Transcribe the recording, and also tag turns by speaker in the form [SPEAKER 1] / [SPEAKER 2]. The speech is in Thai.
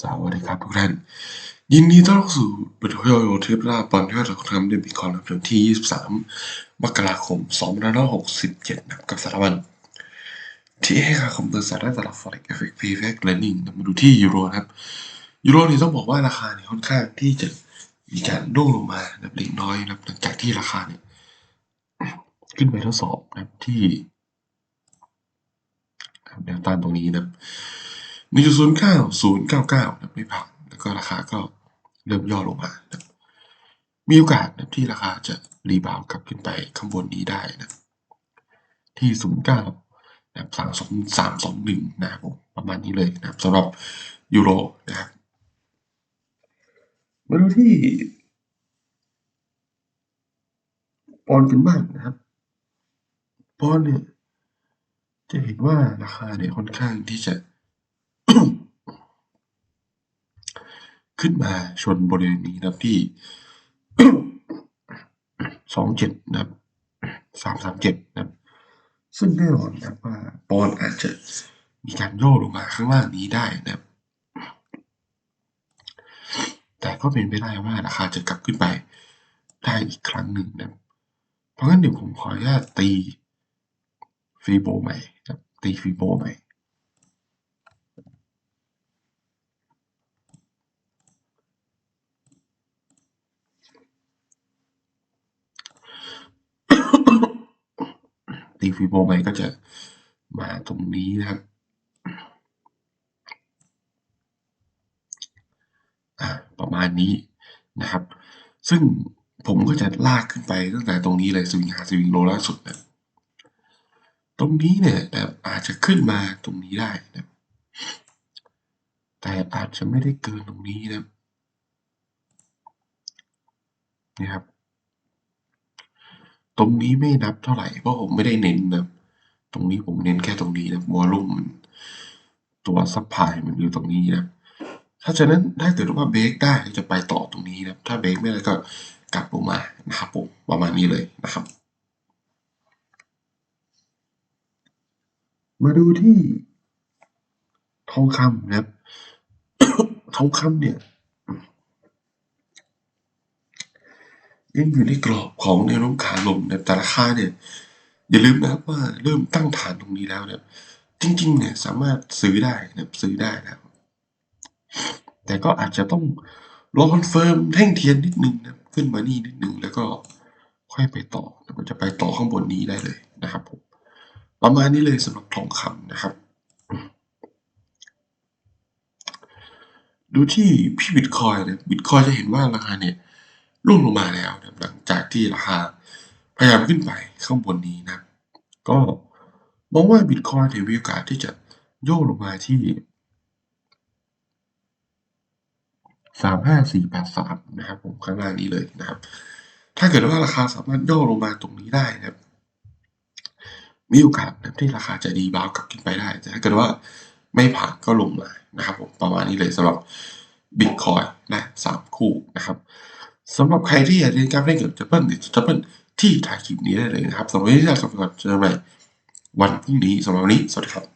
[SPEAKER 1] สวัสดีครับทุกท่าน ยินดีต้อนรับสู่บทวิดีโอเทปหน้าตอนที่เราทำเดือนบิคอน์ในวันที่ 23 มกราคม 2567นะครับกับสถาบัน ที่ให้ค่าคำเตือนสารด้านตลาด Forex FX PFX Lending มาดูที่ยูโรนะครับยูโรนี่ต้องบอกว่าราคาเนี่ยค่อนข้างที่จะมีการโด่งลงมานะครับเล็กน้อยนะหลังจากที่ราคาเนี่ยขึ้นไปทดสอบนะที่แนวต้านตรงนี้นะ ครับ1.09099นะครับไม่ผ่าน แล้วก็ราคาก็เริ่มย่อลงมานะมีโอกาสนะที่ราคาจะรีบาวกลับขึ้นไปข้างบนนี้ได้นะที่09นะครับ32321นะครับผมประมาณนี้เลยนะครับสำหรับยูโรนะครับมาดูที่ปอนกันบ้างนะครับปอนเนี่ยจะเห็นว่าราคาเนี่ยค่อนข้างที่จะ ขึ้นมาชนบริเวณนี้นะครับที่ สองเจ็ดนะครับสามสามเจ็ดนะครับ ซึ่งแน่นอนนะครับว่าปอนอาจจะมีการโย่ลงมาข้างล่างนี้ได้นะครับ แต่ก็เป็นไปได้ว่าราคาจะกลับขึ้นไปได้อีกครั้งหนึ่งนะครับ เพราะงั้นเดี๋ยวผมขออนุญาตตีฟีโบใหม่ครับตีฟีโบใหม่ ตีฟีโบใหมก็จะมาตรงนี้นะครับประมาณนี้นะครับ ซึ่งผมก็จะลากขึ้นไปตั้งแต่ตรงนี้เลยสวิงหาสวิงโลล่าสุดนะตรงนี้เนี่ยนะครับอาจจะขึ้นมาตรงนี้ได้นะครับแต่อาจจะไม่ได้เกินตรงนี้นะนี่ครับ ตรงนี้ไม่นับเท่าไหร่ เพราะผมไม่ได้เน้นนะครับตรงนี้ผมเน้นแค่ตรงนี้นะวอลลุ่มมันตัวซัพพลายมันอยู่ตรงนี้นะ ถ้าฉะนั้นถ้าเกิดว่าเบรกได้จะไปต่อตรงนี้นะ ถ้าเบรกไม่ได้ก็กลับลงมานะครับผมประมาณนี้เลยนะครับ มาดูที่ทองคำนะครับ ทองคำเนี่ย ยังอยู่ในกรอบของแนวโน้มขาลงนะครับแต่ราคาเนี่ยอย่าลืมนะครับว่าเริ่มตั้งฐานตรงนี้แล้วเนี่ยจริงๆเนี่ยสามารถซื้อได้นะซื้อได้นะครับแต่ก็อาจจะต้องรอคอนเฟิร์มแท่งเทียนนิดนึงนะขึ้นมานี่นิดนึงแล้วก็ค่อยไปต่อแล้วก็จะไปต่อข้างบนนี้ได้เลยนะครับผมประมาณนี้เลยสำหรับทองคำนะครับ ดูที่พี่บิตคอยนะบิตคอยจะเห็นว่าราคาเนี่ย ร่วงลงมาแล้วนะหลังจากที่ราคาพยายามขึ้นไปข้างบนนี้นะก็มองว่าบิตคอยเนี่ยมีโอกาสที่จะโยกลงมาที่สามห้าสี่แปดสามนะครับผมข้างล่างนี้เลยนะครับ ถ้าเกิดว่าราคาสามารถย่อลงมาตรงนี้ได้นะครับ มีโอกาสนะที่ราคาจะดีบาวกลับขึ้นไปได้ แต่ถ้าเกิดว่าไม่ผ่านก็ลงมานะครับผมประมาณนี้เลยสำหรับบิตคอยนะสามคู่นะครับ สำหรับใครที่อยากเรียนการเล่นเกี่ยวกับจับเปิลหรือจับเปิลที่ถ่ายคลิปนี้ได้เลยนะครับสำหรับวันนี้เราสำหรับเจอกันใหม่วันพรุ่งนี้สำหรับวันนี้สวัสดีครับ